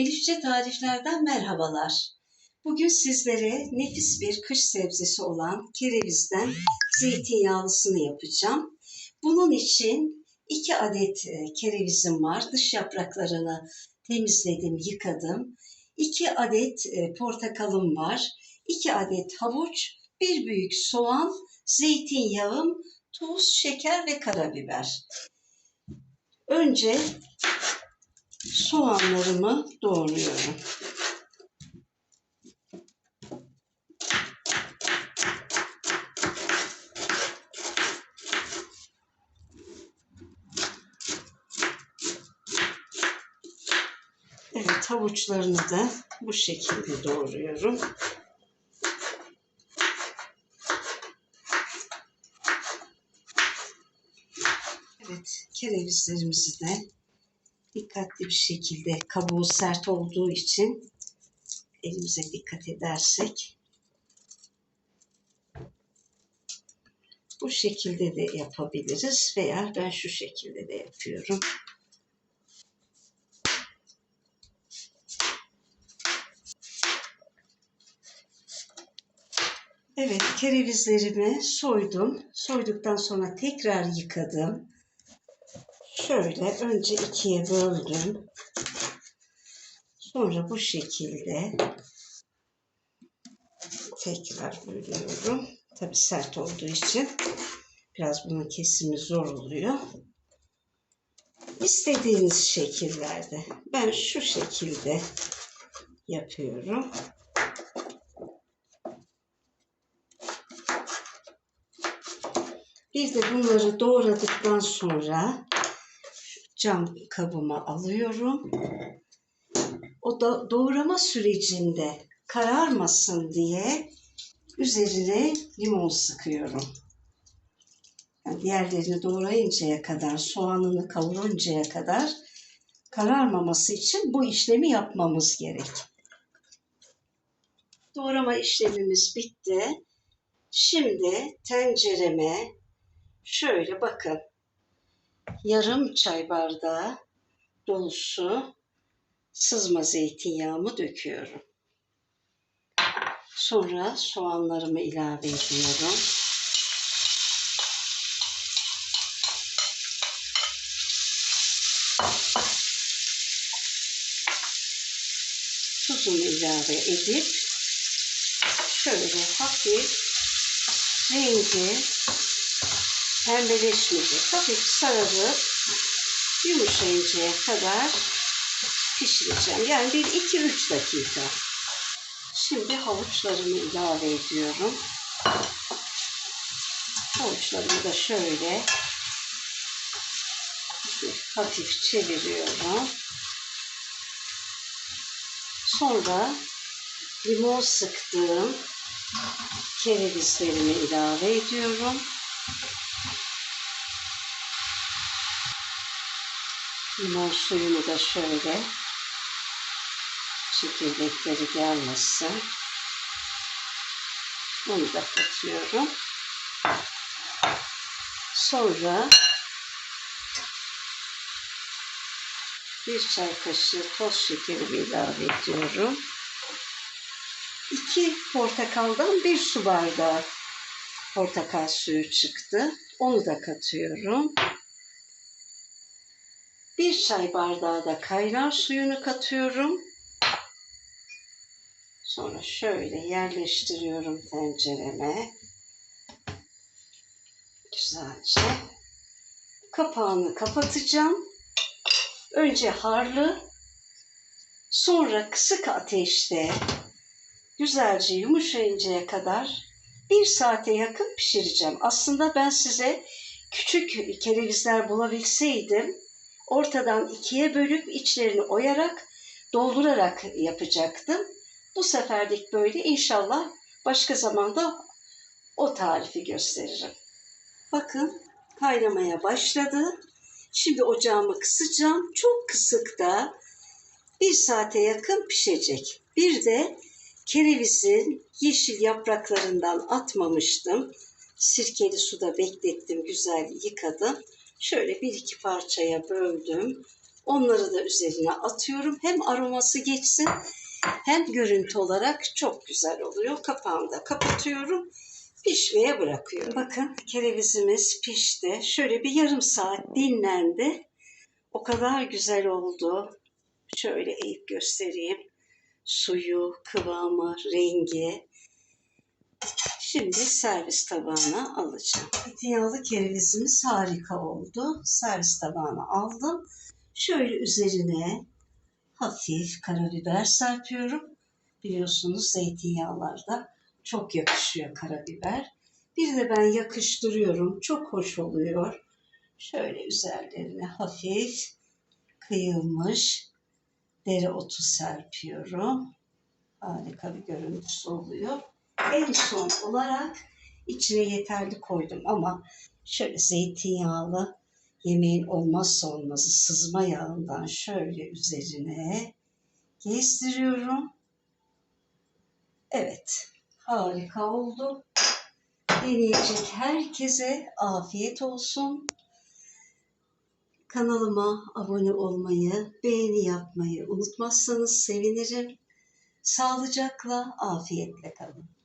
Elifçe tariflerden merhabalar. Bugün sizlere nefis bir kış sebzesi olan kerevizden zeytinyağlısını yapacağım. Bunun için 2 adet e, kerevizim var. Dış yapraklarını temizledim, yıkadım. 2 adet e, portakalım var. 2 adet havuç, bir büyük soğan, zeytinyağım, tuz, şeker ve karabiber. Önce soğanlarımı doğruyorum. Evet havuçlarını da bu şekilde doğruyorum. Evet kerevizlerimizi de dikkatli bir şekilde kabuğu sert olduğu için elimize dikkat edersek bu şekilde de yapabiliriz veya ben şu şekilde de yapıyorum. Evet, kerevizlerimi soydum. Soyduktan sonra tekrar yıkadım. Şöyle önce ikiye böldüm. Sonra bu şekilde tekrar bölüyorum. Tabi sert olduğu için biraz bunun kesimi zor oluyor. İstediğiniz şekillerde. Ben şu şekilde yapıyorum. Bir de bunları doğradıktan sonra cam kabıma alıyorum. O da doğrama sürecinde kararmasın diye üzerine limon sıkıyorum. Yani diğerlerini doğrayıncaya kadar, soğanını kavuruncaya kadar kararmaması için bu işlemi yapmamız gerek. Doğrama işlemimiz bitti. Şimdi tencereme şöyle bakın yarım çay bardağı dolusu sızma zeytinyağımı döküyorum. Sonra soğanlarımı ilave ediyorum. Tuzumu ilave edip şöyle hafif rengi pembeleşmeyecek. Hafif sararıp yumuşayıncaya kadar pişireceğim. Yani bir iki üç dakika. Şimdi havuçlarımı ilave ediyorum. Havuçlarımı da şöyle hafif çeviriyorum. Sonra limon sıktığım kerevizlerimi ilave ediyorum. Limon suyunu da şöyle çekirdekleri gelmesin. Bunu da katıyorum. Sonra bir çay kaşığı toz şekerimi ilave ediyorum. İki portakaldan bir su bardağı portakal suyu çıktı. Onu da katıyorum. Bir çay bardağı da kaynar suyunu katıyorum. Sonra şöyle yerleştiriyorum tencereme. Güzelce. Kapağını kapatacağım. Önce harlı, sonra kısık ateşte güzelce yumuşayıncaya kadar bir saate yakın pişireceğim. Aslında ben size küçük kerevizler bulabilseydim ortadan ikiye bölüp içlerini oyarak doldurarak yapacaktım. Bu seferlik böyle inşallah başka zamanda o tarifi gösteririm. Bakın kaynamaya başladı. Şimdi ocağımı kısacağım. Çok kısık da bir saate yakın pişecek. Bir de kerevizin yeşil yapraklarından atmamıştım. Sirkeli suda beklettim, güzel yıkadım. Şöyle bir iki parçaya böldüm. Onları da üzerine atıyorum. Hem aroması geçsin hem görüntü olarak çok güzel oluyor. Kapağını da kapatıyorum. Pişmeye bırakıyorum. Bakın kerevizimiz pişti. Şöyle bir yarım saat dinlendi. O kadar güzel oldu. Şöyle eğip göstereyim. Suyu, kıvamı, rengi. Şimdi servis tabağına alacağım. Zeytinyağlı kerevizimiz harika oldu. Servis tabağına aldım. Şöyle üzerine hafif karabiber serpiyorum. Biliyorsunuz zeytinyağlarda çok yakışıyor karabiber. Bir de ben yakıştırıyorum. Çok hoş oluyor. Şöyle üzerlerine hafif kıyılmış dereotu serpiyorum. Harika bir görüntüsü oluyor. En son olarak içine yeterli koydum ama şöyle zeytinyağlı yemeğin olmazsa olmazı sızma yağından şöyle üzerine gezdiriyorum. Evet, harika oldu. Deneyecek herkese afiyet olsun. Kanalıma abone olmayı, beğeni yapmayı unutmazsanız sevinirim. Sağlıcakla, afiyetle kalın.